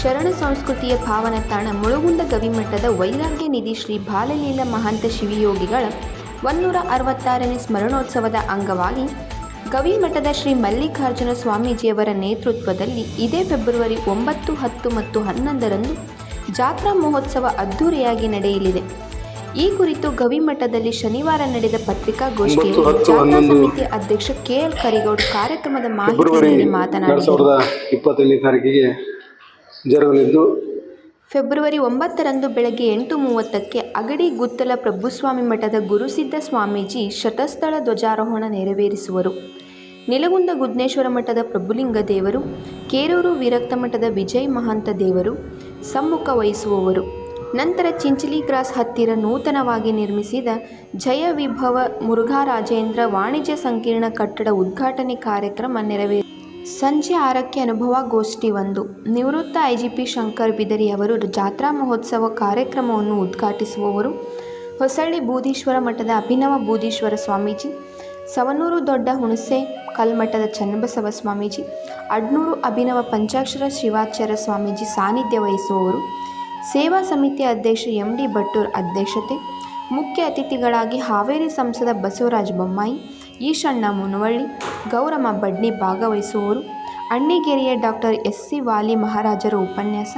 ಶರಣ ಸಂಸ್ಕೃತಿಯ ಭಾವನ ತಾಣ ಮುಳುಗುಂದ ಗವಿಮಠದ ವೈರಾಗ್ಯ ನಿಧಿ ಶ್ರೀ ಬಾಲಲೀಲ ಮಹಾಂತ ಶಿವಯೋಗಿಗಳ ಒನ್ನೂರ ಅರವತ್ತಾರನೇ ಸ್ಮರಣೋತ್ಸವದ ಅಂಗವಾಗಿ ಗವಿಮಠದ ಶ್ರೀ ಮಲ್ಲಿಕಾರ್ಜುನ ಸ್ವಾಮೀಜಿಯವರ ನೇತೃತ್ವದಲ್ಲಿ ಇದೇ ಫೆಬ್ರವರಿ ಒಂಬತ್ತು ಹತ್ತು ಮತ್ತು ಹನ್ನೊಂದರಂದು ಜಾತ್ರಾ ಮಹೋತ್ಸವ ಅದ್ಧೂರಿಯಾಗಿ ನಡೆಯಲಿದೆ. ಈ ಕುರಿತು ಗವಿಮಠದಲ್ಲಿ ಶನಿವಾರ ನಡೆದ ಪತ್ರಿಕಾಗೋಷ್ಠಿಯಲ್ಲಿ ಜಾತ್ರಾ ಸಮಿತಿ ಅಧ್ಯಕ್ಷ ಕೆಎಲ್ ಕರಿಗೌಡ್ ಕಾರ್ಯಕ್ರಮದ ಮಾಹಿತಿ ನೀಡಿ ಮಾತನಾಡಿದರು. ಜರುಗಲಿದ್ದು. ಫೆಬ್ರವರಿ ಒಂಬತ್ತರಂದು ಬೆಳಗ್ಗೆ ಎಂಟು ಮೂವತ್ತಕ್ಕೆ ಅಗಡಿ ಗುತ್ತಲ ಪ್ರಭುಸ್ವಾಮಿ ಮಠದ ಗುರುಸಿದ್ಧ ಸ್ವಾಮೀಜಿ ಶತಸ್ಥಳ ಧ್ವಜಾರೋಹಣ ನೆರವೇರಿಸುವರು. ನಿಲಗುಂದ ಗುದ್ನೇಶ್ವರ ಮಠದ ಪ್ರಭುಲಿಂಗ ದೇವರು, ಕೇರೂರು ವಿರಕ್ತ ಮಠದ ವಿಜಯ್ ಮಹಾಂತ ದೇವರು, ಸಮ್ಮುಖ ವಹಿಸುವವರು. ನಂತರ ಚಿಂಚಲಿ ಕ್ರಾಸ್ ಹತ್ತಿರ ನೂತನವಾಗಿ ನಿರ್ಮಿಸಿದ ಜಯ ವಿಭವ ಮುರುಘಾರಾಜೇಂದ್ರ ವಾಣಿಜ್ಯ ಸಂಕೀರ್ಣ ಕಟ್ಟಡ ಉದ್ಘಾಟನೆ ಕಾರ್ಯಕ್ರಮ ನೆರವೇರಿ ಸಂಜೆ ಆರಕ್ಕೆ ಅನುಭವ ಗೋಷ್ಠಿ ಒಂದು. ನಿವೃತ್ತ ಐಜಿಪಿ ಶಂಕರ್ ಬಿದರಿ ಅವರು ಜಾತ್ರಾ ಮಹೋತ್ಸವ ಕಾರ್ಯಕ್ರಮವನ್ನು ಉದ್ಘಾಟಿಸುವವರು ಹೊಸಳ್ಳಿ ಬೂದೀಶ್ವರ ಮಠದ ಅಭಿನವ ಬೂದೀಶ್ವರ ಸ್ವಾಮೀಜಿ, ಸವನೂರು ದೊಡ್ಡ ಹುಣಸೆ ಕಲ್ಮಠದ ಚನ್ನಬಸವ ಸ್ವಾಮೀಜಿ, ಅಡ್ನೂರು ಅಭಿನವ ಪಂಚಾಕ್ಷರ ಶಿವಾಚಾರ್ಯ ಸ್ವಾಮೀಜಿ ಸಾನ್ನಿಧ್ಯ ವಹಿಸುವವರು, ಸೇವಾ ಸಮಿತಿ ಅಧ್ಯಕ್ಷ ಎಂ ಡಿ ಭಟ್ಟೂರ್ ಅಧ್ಯಕ್ಷತೆ, ಮುಖ್ಯ ಅತಿಥಿಗಳಾಗಿ ಹಾವೇರಿ ಸಂಸದ ಬಸವರಾಜ ಬೊಮ್ಮಾಯಿ ಈಶಣ್ಣ ಮುನವಳ್ಳಿ, ಗೌರಮ್ಮ ಬಡ್ನಿ ಭಾಗವಹಿಸುವವರು, ಅಣ್ಣಿಗೇರಿಯ ಡಾಕ್ಟರ್ ಎಸ್. ಸಿ. ವಾಲಿ ಮಹಾರಾಜರ ಉಪನ್ಯಾಸ,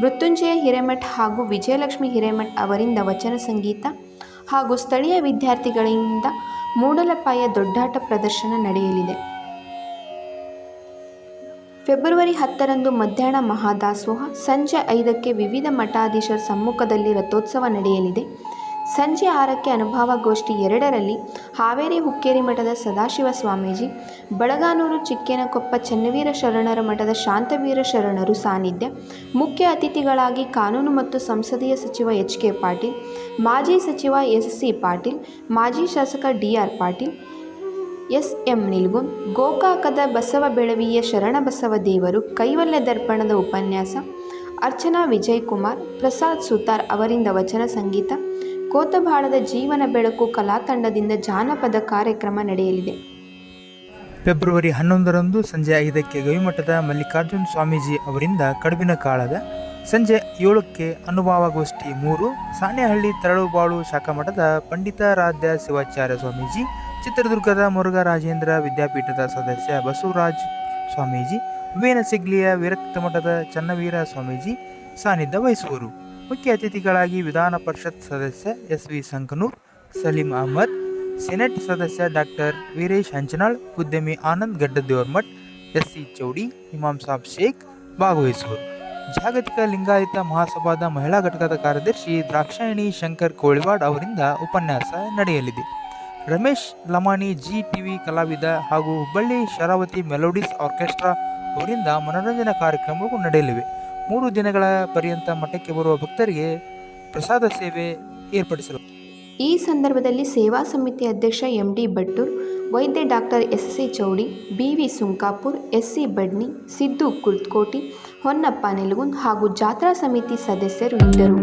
ಮೃತ್ಯುಂಜಯ ಹಿರೇಮಠ್ ಹಾಗೂ ವಿಜಯಲಕ್ಷ್ಮಿ ಹಿರೇಮಠ್ ಅವರಿಂದ ವಚನ ಸಂಗೀತ ಹಾಗೂ ಸ್ಥಳೀಯ ವಿದ್ಯಾರ್ಥಿಗಳಿಂದ ಮೂಡಲಪಾಯ ದೊಡ್ಡಾಟ ಪ್ರದರ್ಶನ ನಡೆಯಲಿದೆ. ಫೆಬ್ರವರಿ ಹತ್ತರಂದು ಮಧ್ಯಾಹ್ನ ಮಹಾದಾಸೋಹ, ಸಂಜೆ ಐದಕ್ಕೆ ವಿವಿಧ ಮಠಾಧೀಶರ ಸಮ್ಮುಖದಲ್ಲಿ ರಥೋತ್ಸವ ನಡೆಯಲಿದೆ. ಸಂಜೆ ಆರಕ್ಕೆ ಅನುಭವ ಗೋಷ್ಠಿ ಎರಡರಲ್ಲಿ ಹಾವೇರಿ ಹುಕ್ಕೇರಿ ಮಠದ ಸದಾಶಿವ ಸ್ವಾಮೀಜಿ, ಬಳಗಾನೂರು ಚಿಕ್ಕೇನಕೊಪ್ಪ ಚನ್ನವೀರ ಶರಣರ ಮಠದ ಶಾಂತವೀರ ಶರಣರು ಸಾನ್ನಿಧ್ಯ, ಮುಖ್ಯ ಅತಿಥಿಗಳಾಗಿ ಕಾನೂನು ಮತ್ತು ಸಂಸದೀಯ ಸಚಿವ ಎಚ್ ಕೆ ಪಾಟೀಲ್, ಮಾಜಿ ಸಚಿವ ಎಸ್ ಸಿ ಪಾಟೀಲ್, ಮಾಜಿ ಶಾಸಕ D R Patil, S M Nilgun, ಗೋಕಾಕದ Basava ಬೆಳವಿಯ ಶರಣಬಸವ ದೇವರು, ಕೈವಲ್ಯ ದರ್ಪಣದ ಉಪನ್ಯಾಸ, ಅರ್ಚನಾ ವಿಜಯ್ ಕುಮಾರ್, ಪ್ರಸಾದ್ ಸುತಾರ್ ಅವರಿಂದ ವಚನ ಸಂಗೀತ ಕೋತಬಾಳದ ಜೀವನ ಬೆಳಕು ಕಲಾ ತಂಡದಿಂದ ಜಾನಪದ ಕಾರ್ಯಕ್ರಮ ನಡೆಯಲಿದೆ. ಫೆಬ್ರವರಿ ಹನ್ನೊಂದರಂದು ಸಂಜೆ ಐದಕ್ಕೆ ಗವಿಮಠದ ಮಲ್ಲಿಕಾರ್ಜುನ ಸ್ವಾಮೀಜಿ ಅವರಿಂದ ಕಡುಬಿನ ಕಾಳದ ಸಂಜೆ ಏಳಕ್ಕೆ ಅನುಭವಗೋಷ್ಠಿ ಮೂರು, ಸಾಣೆಹಳ್ಳಿ ತರಳುಬಾಳು ಶಾಖಾಮಠದ ಪಂಡಿತಾರಾಧ್ಯ ಶಿವಾಚಾರ್ಯ ಸ್ವಾಮೀಜಿ, ಚಿತ್ರದುರ್ಗದ ಮುರುಘರಾಜೇಂದ್ರ ವಿದ್ಯಾಪೀಠದ ಸದಸ್ಯ ಬಸವರಾಜ್ ಸ್ವಾಮೀಜಿ ವೇನಸಿಗ್ಲಿಯ ವಿರಕ್ತ ಮಠದ ಚನ್ನವೀರ ಸ್ವಾಮೀಜಿ, ಸಾನ್ನಿಧ್ಯ ವಹಿಸುವರು. ಮುಖ್ಯ ಅತಿಥಿಗಳಾಗಿ ವಿಧಾನ ಪರಿಷತ್ ಸದಸ್ಯ S V Sankanur, Salim Ahmad, senate ಸದಸ್ಯ ಡಾಕ್ಟರ್ ವೀರೇಶ್ ಹಂಚನಾಳ್, ಉದ್ಯಮಿ ಆನಂದ್ ಗಡ್ಡದೇವರ್ಮಠ್, ಎಸ್ ಸಿ ಚೌಡಿ, ಇಮಾಮ್ ಸಾಬ್ ಶೇಖ್ ಭಾಗವಹಿಸುವರು. ಜಾಗತಿಕ ಲಿಂಗಾಯತ ಮಹಾಸಭಾದ ಮಹಿಳಾ ಘಟಕದ ಕಾರ್ಯದರ್ಶಿ ದ್ರಾಕ್ಷಾಯಣಿ ಶಂಕರ್ ಕೋಳಿವಾಡ್ ಅವರಿಂದ ಉಪನ್ಯಾಸ ನಡೆಯಲಿದೆ. ರಮೇಶ್ ಲಮಾಣಿ ಜಿ ಟಿವಿ ಕಲಾವಿದ ಹಾಗೂ ಹುಬ್ಬಳ್ಳಿ ಶರಾವತಿ ಮೆಲೋಡಿಸ್ ಆರ್ಕೆಸ್ಟ್ರಾ ಅವರಿಂದ ಮನೋರಂಜನಾ ಕಾರ್ಯಕ್ರಮಗಳು ನಡೆಯಲಿವೆ. ಮೂರು ದಿನಗಳ ಪರ್ಯಂತ ಮಠಕ್ಕೆ ಬರುವ ಭಕ್ತರಿಗೆ ಪ್ರಸಾದ ಸೇವೆ ಏರ್ಪಡಿಸಲು. ಈ ಸಂದರ್ಭದಲ್ಲಿ ಸೇವಾ ಸಮಿತಿ ಅಧ್ಯಕ್ಷ ಎಂ ಡಿ ಭಟ್ಟೂರ್, ವೈದ್ಯ doctor S C Choudi B V Sunkapur S C Badni, Siddu Kurtakoti, Honnappa Nelagund ಹಾಗೂ ಜಾತ್ರಾ ಸಮಿತಿ ಸದಸ್ಯರು ಇದ್ದರು.